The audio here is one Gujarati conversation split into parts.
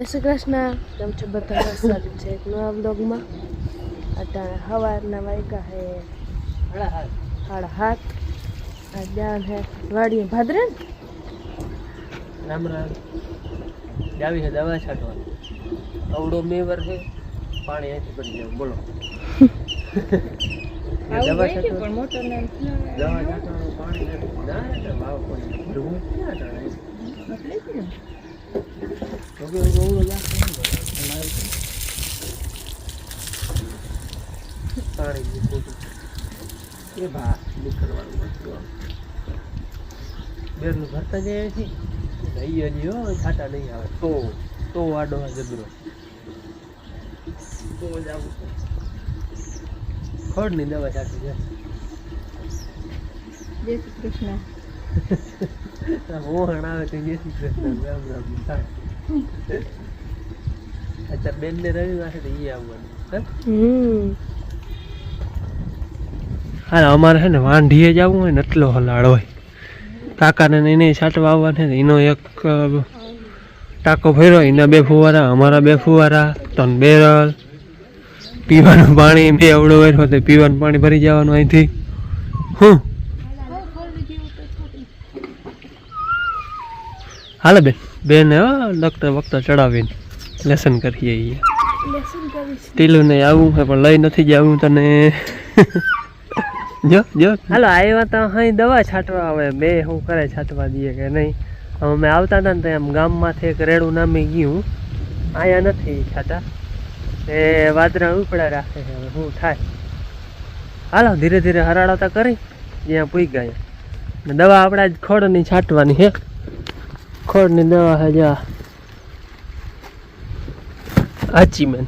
જય શ્રી કૃષ્ણ. કેમ છો બધા? સ્વાગત છે. એક નવા બ્લોગમાં અત્યારે સવારના વાગ્યા હે. સાડા હાથ આ જાન હે. વાડીએ ભાદરે રામ રામ. છે દવા છાંટવાની અવડો મેવર છે પાણી અહીંથી પડી જાય. બોલો. દવા છાંટવા દવા છાંટવાનું પાણી નથી. ના વાવ કોઈ ડૂબું ક્યાં એ ભા નીકળવાનું. બેરનું ભરતા જાય છે નહીં હો છાટા નહીં આવે તો તો વાડો જબરો તો જ આવું ખોડની દવા છાટી છે જય શ્રી કૃષ્ણ મોહણ આવે તો જય શ્રી કૃષ્ણ રામ રામ અચ્છા બેન ને રવિવાર તો ઈ આવવાનું હે? અમારે છે ને વાંઢીએ જવું હોય ને એટલો હલાડ હોય કાકાને એને છાંટવા આવવાને એનો એક ટાંકો ભર્યો, એના બે ફુવારા, અમારા બે ફુવારા, ત્રણ બેરલ, પીવાનું પાણી, બે અવડો વેરો પીવાનું પાણી ભરી જવાનું અહીંથી હું હાલે બેન. બેન હો લખતા વખતા ચડાવીને લેસન કરીએ લેસન ટીલું નહીં આવું છે પણ લઈ નથી જવું તને જો જો. હાલો આવ્યા તો અહીં દવા છાંટવા આવે. બે શું કરે છાંટવા દઈએ કે નહીં? અમે આવતા હતા ને તો એમ ગામમાંથી એક રેડું નામી ગયું. આયા નથી છાંટા. એ વાદરા ઉપડા રાખે છે હવે શું થાય? હાલો ધીરે ધીરે હરાડાતા કરી જ્યાં પૂઈ ગયા. ને દવા આપણા જ ખોડની છાંટવાની છે. ખોડની દવા છે જા આચી મેન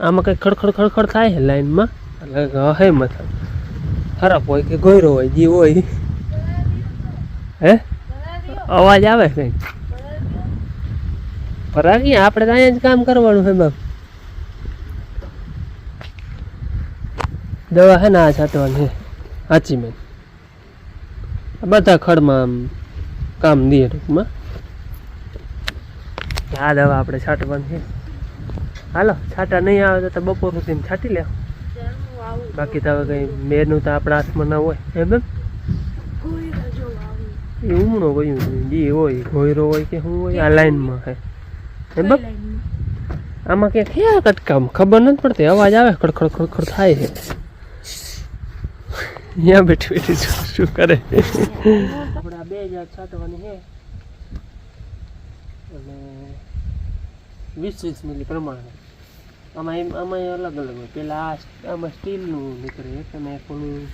આમાં કંઈ ખડખડ ખડખડ થાય છે લાઈનમાં એટલે હે મથા ખરાબ હોય કે ગોયરો હોય જે હોય હે અવાજ આવે કઈ પરાગી આપણે તો અહીંયા જ કામ કરવાનું છે બાપ દવા હે ને આ છાંટવાની છે મેન બધા ખડમાં આમ કામ દઈએ ટૂંકમાં આ દવા આપણે છાંટવાની છે. હાલો, છાંટા નહીં આવે તો બપોર સુધી છાંટી લે. બાકી તો હવે કંઈ મેનું તો આપણા હાથમાં ના હોય. એમ એ ઉમણો કયું જે હોય, ઘોયરો હોય કે શું હોય, આ લાઈનમાં હે એમ આમાં ક્યાંક ક્યાં કટકામ? ખબર નથી પડતી. અવાજ આવે, ખડખડ ખડખડ થાય છે. અહીંયા બેઠી બેઠી શું કરે? બે છાંટવાની છે અને વીસ વીસ મિલી પ્રમાણે. આમાં એમ, આમાં અલગ અલગ હોય. પહેલાં આ આમાં સ્ટીલનું નીકળે. અને પેલું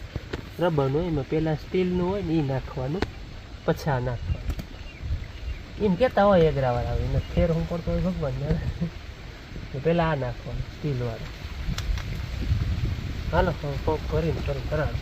રબરનું એમાં પહેલાં સ્ટીલનું હોય ને એ નાખવાનું, પછી આ નાખવાનું. એમ કહેતા હોય એગરાવાળા આવે એને ફેર હું પડતો હોય ભગવાન પહેલાં આ નાખવાનું, સ્ટીલવાળું. હાલો પંપ ભરીને કરું, કરાડો.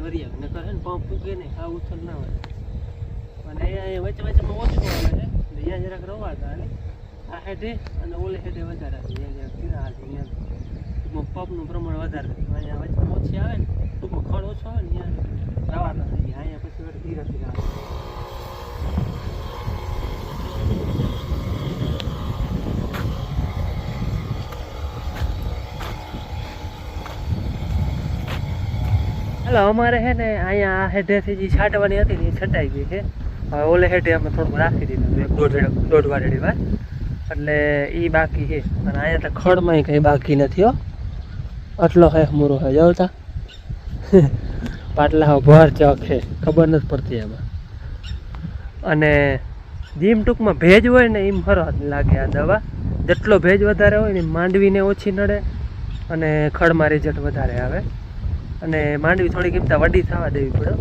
એ ને આવે ને પંપ ફૂગે નહીં, હાવ ઉથલ ના હોય. અને અહીંયા વચ્ચે વચ્ચેમાં ઓછું આવે છે અહીંયા જરાક રવાતા અને આ હેઠે અને ઓલે હેઠે વધારે અહીંયા જરાક ટૂંકમાં પંપનું પ્રમાણ વધારે અહીંયા વચ્ચે ઓછી આવે ને, ટૂંકમાં ખડ ઓછો આવે ને, અહીંયા થઈ અહીંયા પછી ધીરે ધીરે આવે હાલો અમારે છે ને અહીંયા હેઠેથી જે છાંટવાની હતી ને એ છટાઈ ગઈ છે. હવે ઓલે હેઠે અમે થોડુંક રાખી દીધું એક દોઢ દોઢ વારેડી વાર. એટલે એ બાકી છે. અને અહીંયા તો ખડમાંય કંઈ બાકી નથી હો. આટલો હે મૂરો હે જોતા પાટલા ભર ચક છે, ખબર નથી પડતી એમાં. અને જેમ ટૂંકમાં ભેજ હોય ને એમ ફરવા લાગે આ દવા. જેટલો ભેજ વધારે હોય ને માંડવીને ઓછી નડે અને ખડમાં રિઝલ્ટ વધારે આવે. અને માંડવી થોડીક કિંમતા વડી થવા દેવી પડે.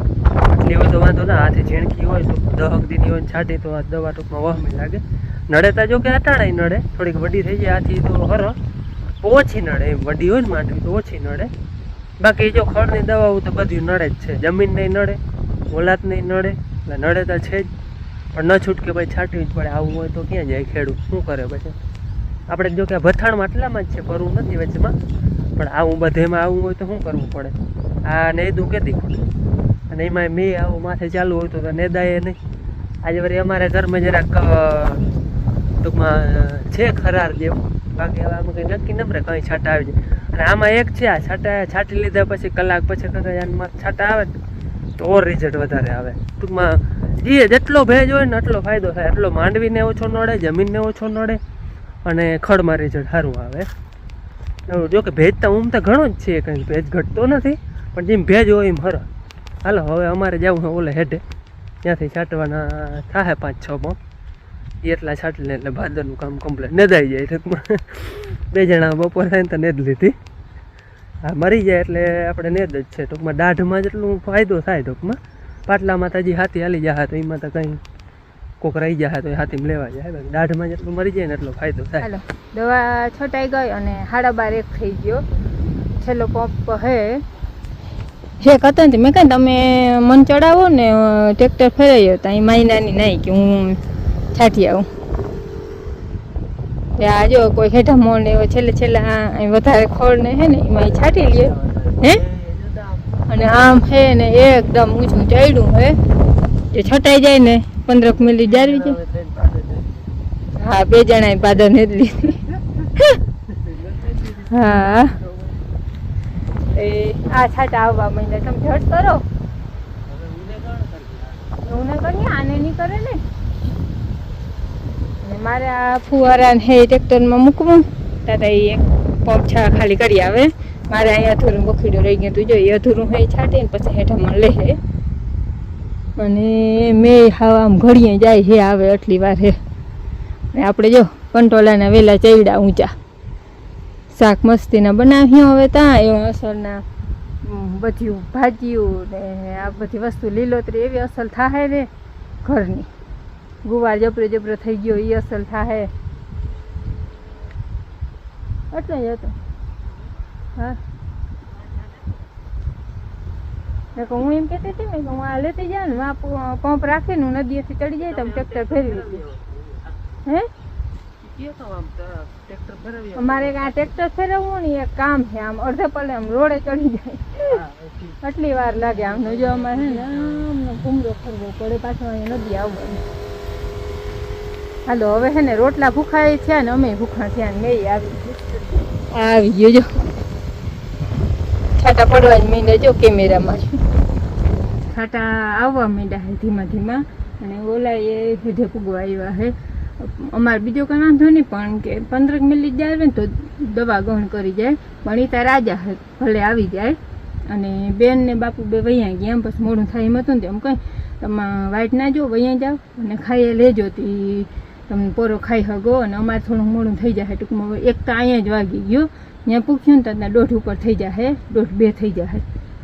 એટલે હોય તો વાંધો ના, હાથે ઝીણકી હોય તો દહક દીની હોય છાંટી, તો આ દવા ટૂંકમાં વહમી લાગે. નડે તો જો કે અટાણાય નડે, થોડીક વડી થઈ જાય, આથી તો હર ઓછી નડે એમ, વડી હોય ને માંડવી તો ઓછી નડે. બાકી જો ખડની દવાઓ તો બધી નડે જ છે, જમીન નહીં નડે, ઓલાદ નહીં નડે, એટલે નડે તો છે જ. પણ ન છૂટકે ભાઈ છાંટવી જ પડે, આવું હોય તો ક્યાં જાય ખેડૂત, શું કરે પછી? આપણે જો કે ભથાણમાં આટલામાં જ છે, કરવું નથી વચમાં. પણ આવું બધેમાં આવું હોય તો શું કરવું પડે? આ નેદું કેતી ખોટું અને એમાં મેં આવું માથે ચાલુ હોય તો નેદાય નહીં. આજે વળી અમારે ઘરમાં જરાક ટૂંકમાં છે ખરાર જેવું. બાકી હવે આમાં કંઈ નક્કી નમરે કંઈ છાંટા આવી જાય. અને આમાં એક છે, આ છાંટા છાંટી લીધા પછી કલાક પછી કદાચ છાંટા આવે તો ઓર રિઝલ્ટ વધારે આવે. ટૂંકમાં જે જેટલો ભેજ હોય ને એટલો ફાયદો થાય. એટલો માંડવીને ઓછો નડે, જમીનને ઓછો નડે. અને ખડમાં રિઝલ્ટ સારું આવે. જો કે ભેજ તો ઉમતા ઘણો જ છે, કંઈ ભેજ ઘટતો નથી, પણ જેમ ભેજ હોય એમ હરો હાલો, હવે અમારે જવું છે ઓલે હેઠે. ત્યાંથી છાંટવાના થાય પાંચ છ પણ એટલા છાંટલે એટલે ભાદરનું કામ કમ્પ્લીટ નદાઈ જાય ટૂંકમાં. બે જણા બપોર થાય ને તો નેદ લીધી. હા, મરી જાય એટલે આપણે નેદ જ છે ટૂંકમાં. દાઢમાં જેટલું ફાયદો થાય ટૂંકમાં. પાટલામાં તાજી હાથી હાલી જાય તો એમાં તો કંઈ કોક રહી જાય તો હાથી લેવા જાય. દાઢમાં જેટલું મરી જાય ને એટલો ફાયદો થાય. દવા છટાઈ ગઈ અને હાડા બાર એક થઈ ગયો. છેલ્લો પંપ હે. હે હતા ને મેં કહ્યું તમે મન ચડાવો ને ટ્રેક્ટર ફેરાયો તો અહીં મારી નાની નહીં કે હું છાંટી આવું. આ જો કોઈ હેઠા મોડ ને છેલ્લે છેલ્લે વધારે ખોળ ને હે ને, એમાં છાંટી લઈએ હે? અને આમ હે ને, એકદમ ઊંચું ચડ્યું હે. જે છટાઈ જાય ને પંદરક મિલી જાળવી છે. હા, બે જણા પાદર ને હા. એ, આ છાટા આવવા માંડ્યા. તમે ઝટ કરો. ના કરીએ આને નહીં કરે ને? મારે આ ફુવારા હે ટ્રેક્ટરમાં મૂકવું. તાતા એ એક પંપ છા ખાલી કરી આવે. મારે અહીંયા અધૂરું બખીડું રહી ગયું તું. જો, એ અધૂરું હે છાંટીને પછી હેઠામાં લે હે. અને મેં હાવ આમ ઘડીએ જાય હે આવે આટલી વાર હે આપણે જો કંટોલાના વેલા ચૈડા ઊંચા. શાક મસ્તીના બનાવ્યું હવે ત્યાં એવા અસરના ઉમ, બધું ભાજીયું ને આ બધી વસ્તુ લીલોતરી એવી અસલ થાય ને ઘરની. ગુવાર જબરો જબરો થઈ ગયો એ અસલ થાય એટલે જ હા. કહું, હું એમ કહેતી હતી ને કે હું આ લેતી જાઉં આ પંપ રાખીને હું નદીએથી ચડી જાય તો ટ્રેક્ટર ફેરવી લીધું. હે? અમારે આ ટ્રેક્ટર ફેરવવું ને એક કામ છે, આમ અડધે પલે આમ રોડે ચડી જાય. આટલી વાર લાગે આમ જો અમારે ને આમ ઘૂમરો ફરવો પડે, પાછો અહીંયા નદી આવવાની. હાલો, હવે છે ને, રોટલા ભૂખાય છે ને અમે ભૂખા થયા ને, મેં આવી આવી ગયો છાટા પડવા જ મીંડે જો કેમેરામાં છાટા આવવા મીંડા છે ધીમા ધીમા અને ઓલા એ હેઠે પૂગવા આવ્યા છે. અમારે બીજો કંઈ વાંધો નહીં, પણ કે પંદરક મિનિટ જાય ને તો દવા ગ્રહણ કરી જાય. પણ એ તાર રાજા હે, ભલે આવી જાય. અને બેન ને બાપુ બે વૈયા ગયા, એમ પછી મોડું થાય એમ હતું ને તેમ કંઈ. તમે વાઈટ ના જો, વૈયા જાઓ અને ખાઈએ લેજો, તી તમને પોરો ખાઈ હગો. અને અમારે થોડું મોડું થઈ જાય ટૂંકમાં. એક તો અહીંયા જ વાગી ગયો. ત્યાં પૂછ્યું ને તો દોઢ ઉપર થઈ જાય દોઢ બે થઈ જાય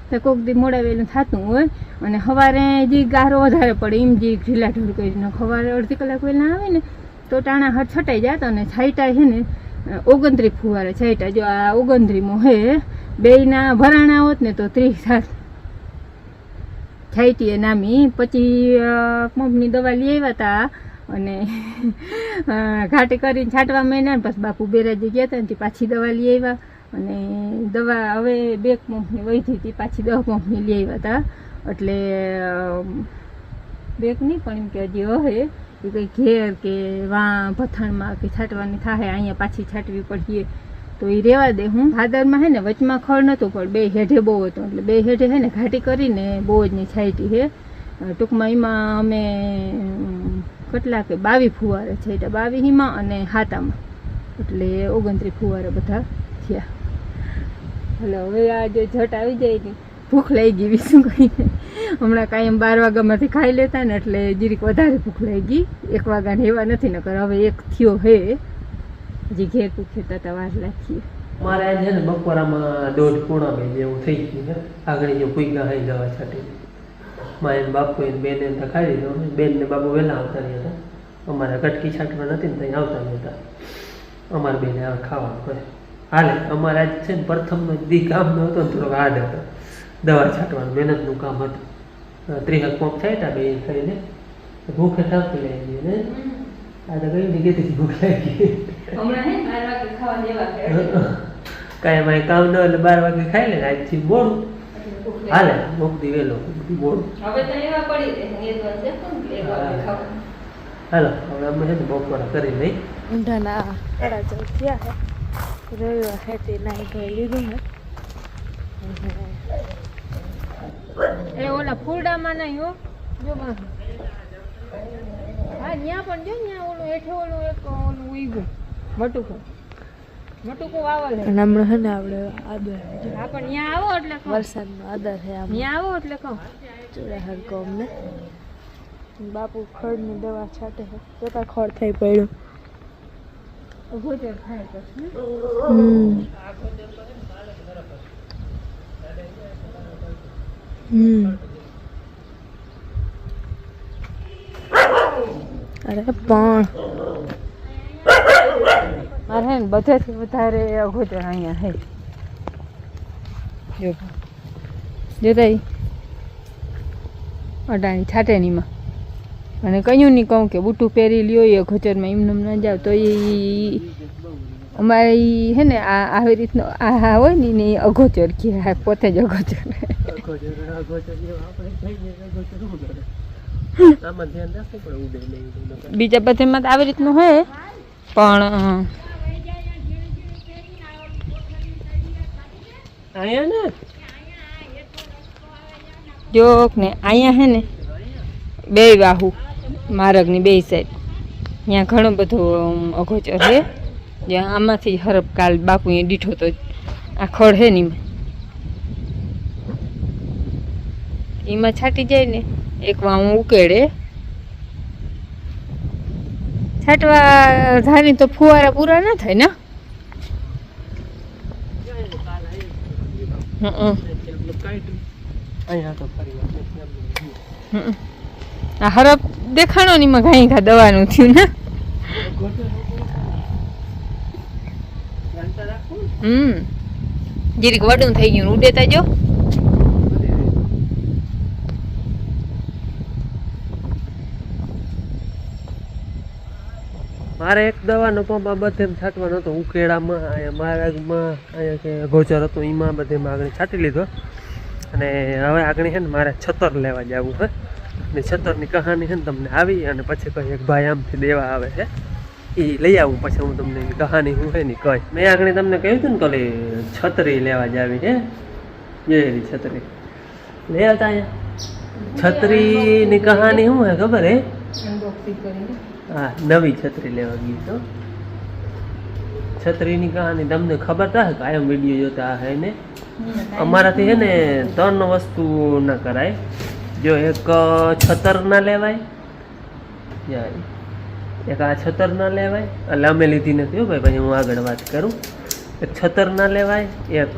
તો કોક દી મોડા થતું હોય અને સવારે જે ગારો વધારે પડે એમ જે ઢીલા ઢોર કરીને સવારે અડધી કલાક વહેલા આવે ને, તો ટાણા હાથ છટાઈ જાત અને છાંટા છે ને ઓગણત્રી ફુવારે છાંટા જો આ ઓગણત્રીમો હે, બેયના ભરાણા હોત ને તો ત્રીસ સાત છાંટીએ નામી. પછી પંપની દવા લઈ આવ્યા હતા અને ઘાટી કરીને છાંટવા મહિના ને પછી બાપુ બેરાજી ગયા હતા ને પાછી દવા લઈ આવ્યા. અને દવા હવે બે પંપની વહી હતી પાછી દહ પંપની લઈ આવ્યા હતા એટલે બેક નહીં પણ એમ કે હજી હે એ કંઈ ઘેર કે વા ભથાણમાં કે છાંટવાની થાય અહીંયા પાછી છાંટવી પડીએ તો એ રેવા દે. હું ભાદરમાં હે ને વચમાં ખડ નહોતું પણ બે હેઠે બહુ હતો. એટલે બે હેઠે હે ને ઘાટી કરીને બહુ જ જની છાંટી હે. ટૂંકમાં એમાં અમ, કેટલા કે બાવી ફુવારે છે એટલે હિમા અને હાતામાં એટલે ઓગણત્રીસ ફુવારે બધા થયા. એટલે હવે આ જે જટ આવી જાય ને, ભૂખ લાગી ગઈ બીજું કંઈ હમણાં હમણાં કાયમ બાર વાગ્યામાંથી ખાઈ લેતા ને એટલે જીરીક વધારે ભૂખ લાગી એક વાગ્યાને એવા નથી, નકર હવે એક થયો હે. હજી ઘેર પૂછતા હતા વાર રાખીએ. મારે છે ને બપોરામાં દોઢ પૂણા બે જેવું થઈ ગયું છે. આગળ જે પૂગા હાઈ જવા છાંટી. માં એને બાપુ એને બેન એને તો ખાઈ દીધો બેનને બાપુ વહેલા આવતા રહ્યા હતા. અમારા કટકી છાંટવા નથી ને ત્યાં આવતા નહીં હતા અમારા બેને હવે ખાવાનું હોય હાલે અમારે આજ છે ને પ્રથમનો દી કામનો હતો ને થોડોક હાર્ડ હતો. દવા છાંટવાનું મહેનતનું કામ હતું. ત્રીસક પંપ છાંટ્યા બે ખાઈને ભૂખે થાકી લાગી ને આ તો કઈ જગ્યાએથી ભૂખ લાગી. કાંઈ એમાં કામ ન એટલે બાર વાગે ખાઈ લે આજથી મોડું. હાલે મોકદી વહેલો બોલ હવે તો એવા પડી રહે એ તો છે હાલો હવે અમે છે ને કરી લઈ. ઊંધાના સાડા ચૌદ થયા છે રવિવાર તે નાઈ ગઈ લીધું હે. એ ઓલા ફૂલડામાં નહીં હો જો બા હા ત્યાં પણ જો ત્યાં ઓલું હેઠે ઓલું એક ઓલું ઉઈગું મટુકું મટુકું. વાવલ હે ને આપણે આદર. વરસાદનો આદર છે આવો એટલે કહો. ચોરાહર કોમને બાપુ ખડની દવા છાંટે છે જોતા ખડ થઈ પડ્યું. અરે પણ. હે ને બધેથી વધારે અઘોતર અહીંયા હે. જો જોતા અડાણી છાટેનીમાં અને કયું નહીં કહું કે બુટું પહેરી લ્યો એ અઘોચરમાં એમને ના જાવ તો એ અમારે હે ને આ આવી રીતનો આ હા હોય ને એને અઘોચર કે આ પોતે જ નહીં બીજા બધામાં તો આવી રીતનું હોય પણ અહીંયા ને? જોક ને અહીંયા હે ને? બે વાહુ, માર્ગની બે સાઈડ ત્યાં ઘણો બધો અગોચર છે જ્યાં આમાંથી હરપ કાલ બાપુએ દીઠો તો આ ખડ હે ને એમાં. છાંટી જાય ને, એક વાવું ઉકેડે. છાંટવા ધારી તો ફુવારા પૂરા ના થાય ને હં અહીંયા તો ફરી વાર હમ. આ હરપ દેખાણો ની માં ઘાઈ ઘા દવાનું થયું ને? હમ. જીરીક વડું થઈ ગયું ઉડે તા જો. મારે એક દવાનો પંપ આ બધે છાંટવાનો હતો ઉકેડામાં અહીંયા મારાગમાં અહીંયા કે ગોચર હતો, એમાં બધે આગળ છાંટી લીધો. અને હવે આગળ છે ને મારે છતર લેવા જવું છે. ને છતરની કહાની છે ને તમને આવી અને પછી કહી એક ભાઈ આમથી દેવા આવે છે, એ લઈ આવું. પછી હું તમને એની કહાની હું ને કહી મેં આગળ તમને કહ્યું હતું ને તો છત્રી લેવા જાવી છે. જે એવી છત્રી. લઈ આવતા અહીંયા. છત્રીની કહાની શું હે ખબર હે? હા, નવી છત્રી લેવા ગઈ તો. છત્રીની કહાની તમને ખબર તા કાયમ વીડિયો જોતા હે ને? અમારાથી છે ને ત્રણ વસ્તુ ના કરાય. જો એક છતર ના લેવાય. એક આ છતર ના લેવાય. એટલે અમે લીધી નથી હો ભાઈ, પછી હું આગળ વાત કરું. એક છતર ના લેવાય, એક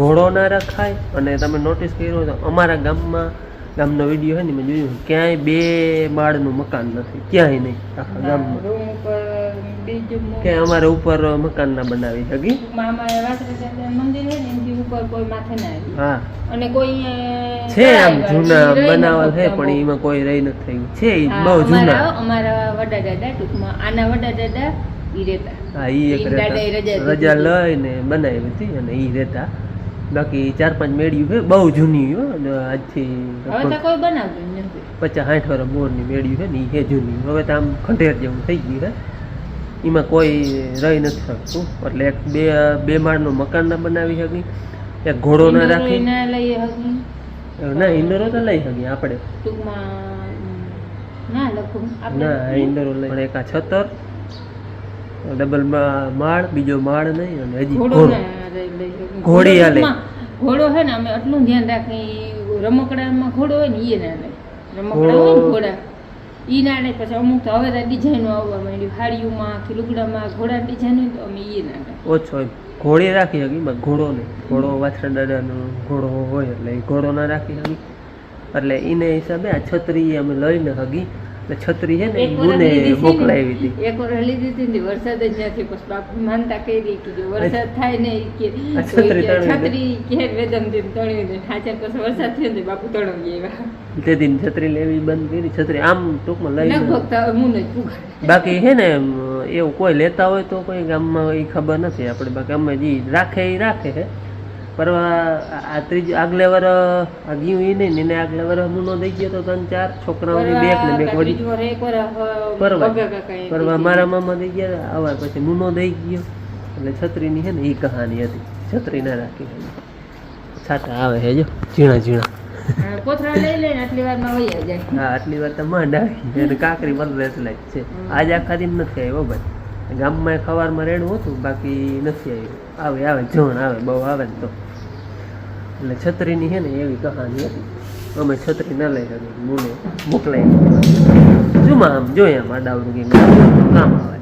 ઘોડો ના રખાય. અને તમે નોટિસ કર્યું તો અમારા ગામમાં ગામનો વીડિયો હોય ને મેં જોયું ક્યાંય બે માળનું મકાન નથી ક્યાંય નહીં આખા ગામમાં. કે અમારે ઉપર મકાન ના બનાવી શકી છે હા. અને કોઈ આમ જૂના બનાવા છે પણ એમાં કોઈ રહી નથી થયું. છે બહુ જૂના. અમારા વડા દાદા ટૂંકમાં આના વડા દાદા ઈ રહેતા. હા ઈ એક રજા લઈને બનાવી હતી અને ઈ રહેતા. બાકી ચાર પાંચ મેળ્યું છે બહુ જૂની હો અને આજથી હવે તો કોઈ બનાવતું નથી. પચાસ સાઠ વર્ષ મોરની મેળ્યું છે ને એ જૂની. હવે તો આમ ખંડેર જેવું થઈ ગયું છે. એમાં કોઈ રહી નથી શકતું. એટલે એક બે બે માળનું મકાન ના બનાવી શકી એક ઘોડો ના રાખી ના ઇન્ડોરો તો લઈ શકીએ આપણે. ટૂંકમાં ના લખું. ના ઇન્ડોરો લઈ. પણ એક આ છતર ડબલ માળ બીજો માળ નહીં અને હજી ઘોડો શકીએ. હાલે. ઘોડો છે ને અમે આટલું ધ્યાન રાખી રમકડામાં ઘોડો હોય ને એ ના લે રમકડા હોય ને ઘોડા. એ ના લે પછી અમુક તો હવે તો ડિઝાઇનો આવવા માંડી હાડીઓમાં કે લુગડામાં ઘોડા ડિઝાઇન હોય તો અમે એ ના લે ઓછો ઘોડી રાખી શકી એમાં ઘોડો નહીં. ઘોડો વાછરા દાદાનો ઘોડો હોય એટલે ઘોડો ના રાખી હકી એટલે એને હિસાબે આ છત્રી અમે લઈને હગી છત્રી છે ને હતી મોકલાવી હતી. એક વાર લીધી હતી ને વરસાદ જ નથી પછી બાપુ માનતા કરી કે જો વરસાદ થાય ને કે છત્રી. છત્રી કે વેદમ દિન તણી દે હાચર પછી વરસાદ થયો ને બાપુ તળવી આવ્યા. તે દિન છત્રી લેવી બંધ કરી છત્રી આમ ટૂંકમાં લઈને લગભગ હવે મું બાકી છે ને એવું કોઈ લેતા હોય તો કોઈ ગામમાં એ ખબર નથી આપણે બાકી અમે જે રાખે એ રાખે છે. પર આ ત્રીજી આગલે વર આ ગયું એ નહીં ને આગલે વર મુનો દઈ ગયો તો ત્રણ ચાર છોકરાઓની બેગ ને બેક વળી પરવા. પરવા મારા મામા દઈ ગયા આવા પછી મુનો દઈ ગયો. એટલે છત્રીની છે ને એ કહાની હતી. છત્રી ના રાખી છાટા આવે છે જો ઝીણા ઝીણા. હા, કોથળા લઈ લઈને આટલી વારમાં વહી જાય. હા આટલી વાર તો માંડ આવી અને કાકરી વરદે જ છે. આજ આખા દિન નથી આવ્યો ભાઈ. ગામમાં ખવારમાં રેડું હતું બાકી નથી આવ્યું. આવે આવે જણ આવે બહુ આવે ને તો. એટલે છત્રીની છે ને એવી કહાની હતી. અમે છત્રી ના લઈ શકીએ મુને મોકલાઈ. જુમાં આમ જોઈએ આમ આડાવડું કે કામ આવે.